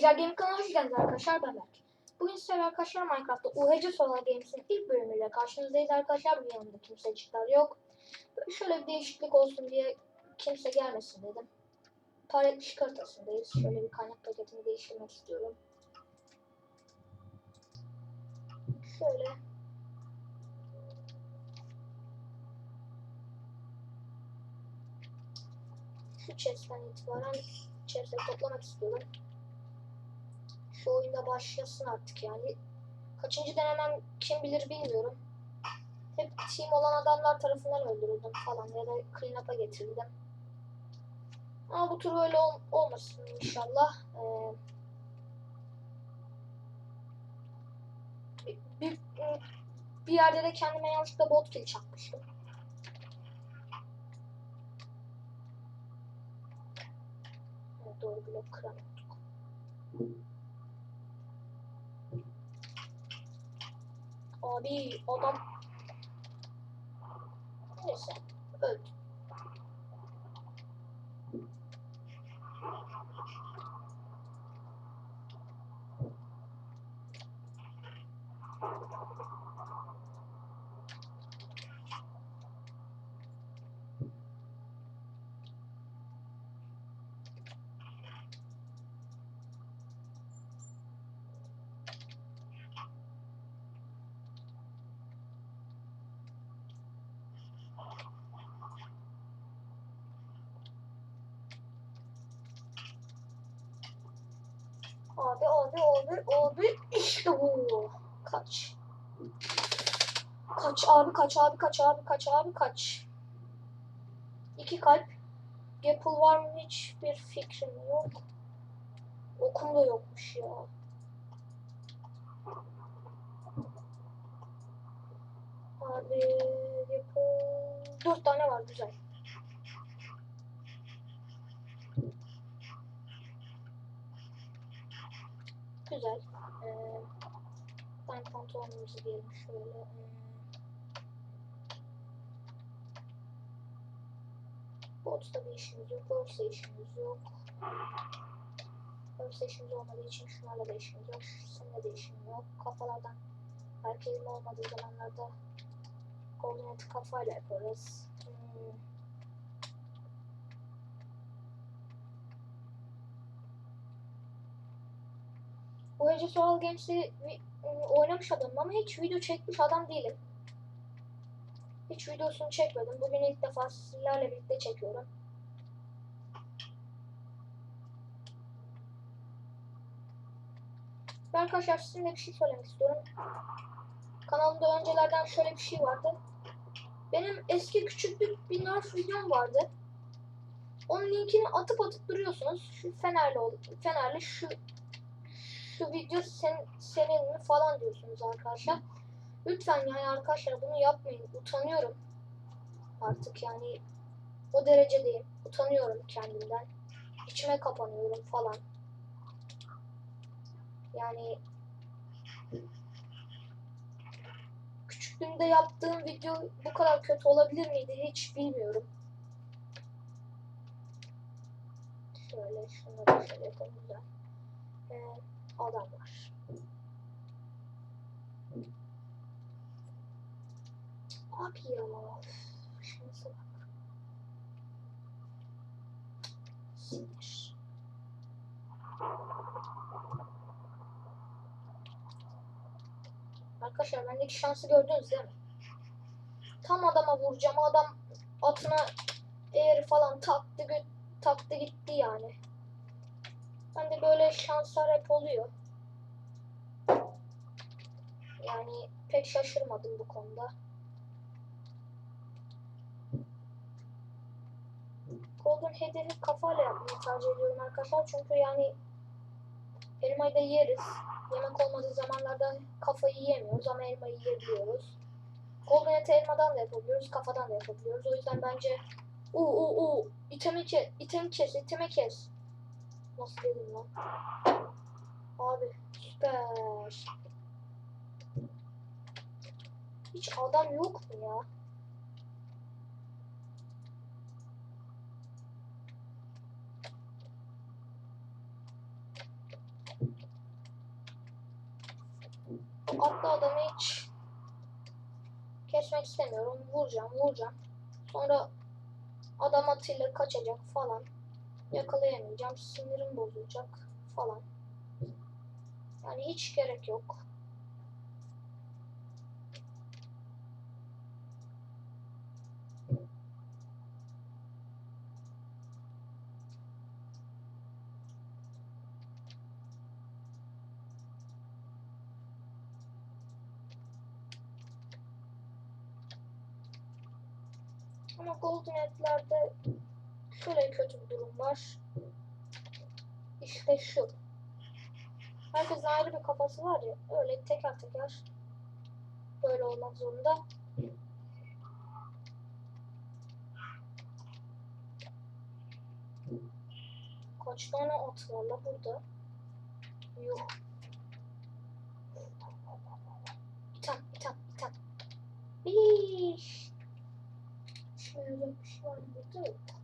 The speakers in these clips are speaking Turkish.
Ejder Game kanalına hoş geldiniz arkadaşlar ben Berk. Bugün sizlerle arkadaşlar Minecraft'ta UHC Solar Games'in ilk bölümüyle karşınızdayız arkadaşlar. Bu yanımda kimsecikler yok. Böyle şöyle bir değişiklik olsun diye kimse gelmesin dedim. Taret çıkartasındayız. Şöyle bir kaynak paketini değiştirmek istiyorum. Şöyle. Şu chest'ten itibaren chest'e toplamak istiyorum şu oyunda başlasın artık yani. Kaçıncı denemem kim bilir bilmiyorum. Hep team olan adamlar tarafından öldürüldüm falan ya da clean up'a getirildim. Ama bu tur öyle ol- olmasın inşallah. Ee, bir, bir, yerde de kendime yanlışlıkla bot kill çakmıştım. Doğru blok kıramadık. Abi adam neyse öldü. Abi abi abi abi işte bu. Kaç. Kaç abi kaç abi kaç abi kaç abi kaç. İki kalp. Gapple var mı hiçbir fikrim yok. Okum da yokmuş ya. Abi Gapple... Dört tane var güzel. Güzel. Ee, ben pantolonumuzu giyelim şöyle. Ee, Bot'ta bir işimiz yok. Bursa işimiz yok. Bursa işimiz olmadığı için şunlarla da işimiz yok. Seninle de işim yok. Kafalardan elim olmadığı zamanlarda Golden Eti kafayla yaparız. Hmm. Age Soul Games'i ıı, oynamış adamım ama hiç video çekmiş adam değilim. Hiç videosunu çekmedim. Bugün ilk defa sizlerle birlikte çekiyorum. Ben arkadaşlar sizinle bir şey söylemek istiyorum. Kanalımda öncelerden şöyle bir şey vardı. Benim eski küçüklük bir Nerf videom vardı. Onun linkini atıp atıp duruyorsunuz. Şu Fenerli, Fenerli şu şu video sen, senin mi falan diyorsunuz arkadaşlar. Lütfen yani arkadaşlar bunu yapmayın. Utanıyorum. Artık yani o derecedeyim. Utanıyorum kendimden. İçime kapanıyorum falan. Yani küçüklüğümde yaptığım video bu kadar kötü olabilir miydi hiç bilmiyorum. Şöyle şunu da şöyle yapalım güzel. Ee, adamlar. Abi ya. Şansa bak. Sinir. Arkadaşlar bendeki şansı gördünüz değil mi? Tam adama vuracağım. Adam atına eğri falan taktı, taktı gitti yani. De böyle şanslar hep oluyor. Yani pek şaşırmadım bu konuda. Golden Head'i kafayla yapmayı tercih ediyorum arkadaşlar. Çünkü yani elmayı da yeriz. Yemek olmadığı zamanlarda kafayı yiyemiyoruz ama elmayı yiyebiliyoruz. Golden Head'i elmadan da yapabiliyoruz, kafadan da yapabiliyoruz. O yüzden bence uuu uu uu itemi kes, itemi kes, itemi kes. Nasıl dedim lan? Abi süper. Hiç adam yok mu ya? Hatta adamı hiç kesmek istemiyorum. Vuracağım, vuracağım. Sonra adam atıyla kaçacak falan. Yakalayamayacağım. Sinirim bozulacak falan. Yani hiç gerek yok. Ama Golden Head'lerde şöyle kötü bir durum var. İşte şu. Herkesin ayrı bir kafası var ya. Öyle teker teker böyle olmak zorunda. Kaç tane at var burada? Bir tane, bir tane, bir. Şöyle bir şey var burada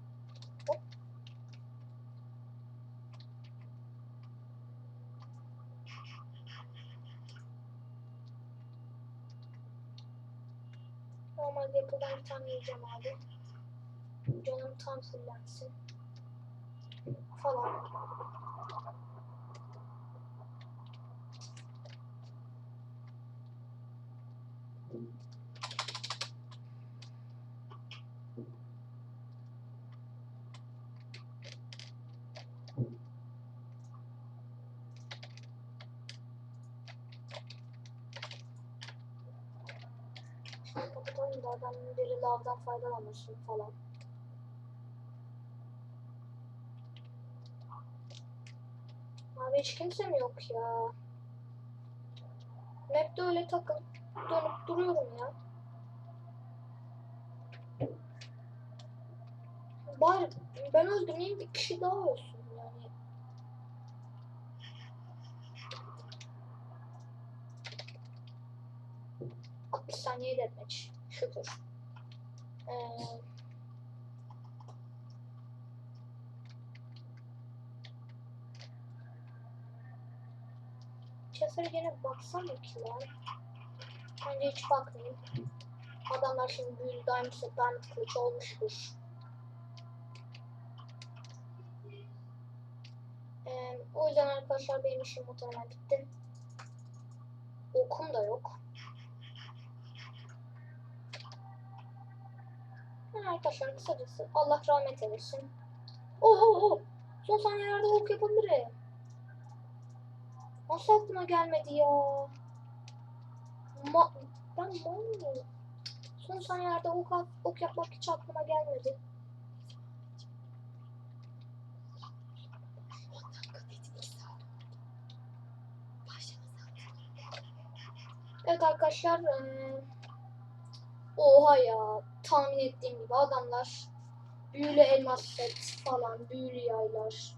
Yapıdan bir tane yiyeceğim abi. Canım tam fullensin. Falan. Şunu kapatalım da adamın biri lavdan faydalanmasın falan. Abi hiç kimse mi yok ya? Map'te öyle takıl dönüp duruyorum ya. Bari ben öldürmeyeyim bir kişi daha ölsün yani. bir saniye demeç. Şudur. Ee, Chesser'e gene baksam mı ki lan? Bence hiç bakmayayım. Adamlar şimdi büyülü set diamond kılıç olmuştur. Ee, o yüzden arkadaşlar benim işim muhtemelen bitti. Okum da yok. Yani arkadaşlar kısacası Allah rahmet eylesin. Oho oho. Son saniyelerde ok yapabilirim. Nasıl aklıma gelmedi ya? Ma ben mal mıyım? Son saniyelerde ok, ok yapmak hiç aklıma gelmedi. Evet arkadaşlar. Oha ya. Tahmin ettiğim gibi adamlar büyülü elmas set falan, büyülü yaylar.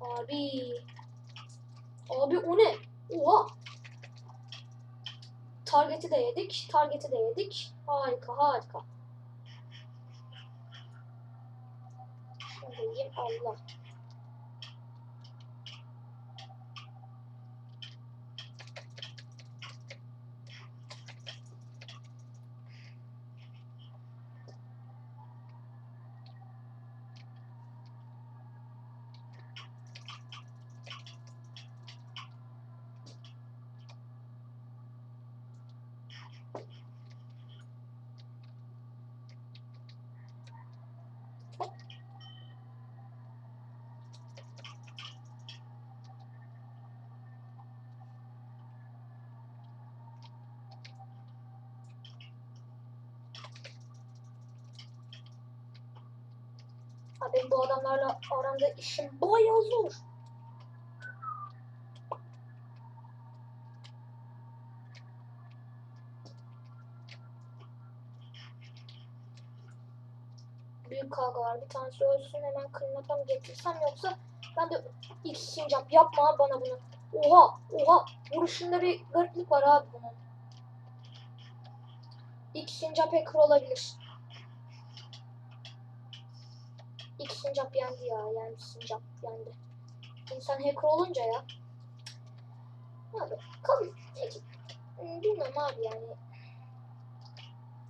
Abi. Abi o ne? Oha. Target'i de yedik. Target'i de yedik. Harika harika. Şunu. Allah. Abi bu adamlarla aramda işim bayağı zor. Büyük kavga var. Bir tanesi ölsün hemen kırmatam getirsem yoksa ben de ilk sincap yapma bana bunu. Oha oha vuruşunda bir gariplik var abi bunun. İlk sincap hacker olabilir. İlk sincap yendi ya. Yani sincap yendi. İnsan hacker olunca ya. Abi kalın. Hmm, Bilmiyorum abi yani.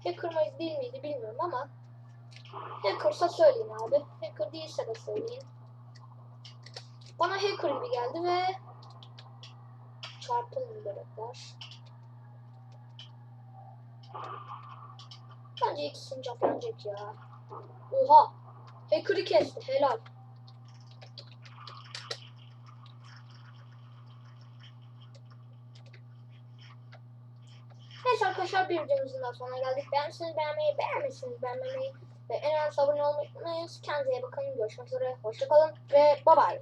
Hacker mıydı değil miydi bilmiyorum ama Hacker'sa söyleyin abi. Hacker değilse de söyleyin. Bana hacker gibi geldi ve çarpın bebekler. Bence ikisini yenecek ya. Oha. Hacker'ı kesti. Helal. Neyse arkadaşlar bir videomuzun daha sonuna geldik. Beğenmişsiniz beğenmeyi, beğenmişsiniz beğenmemeyi ve en önemlisi abone olmayı unutmayın. Kendinize iyi bakın. Görüşmek üzere. Hoşçakalın ve bye bye.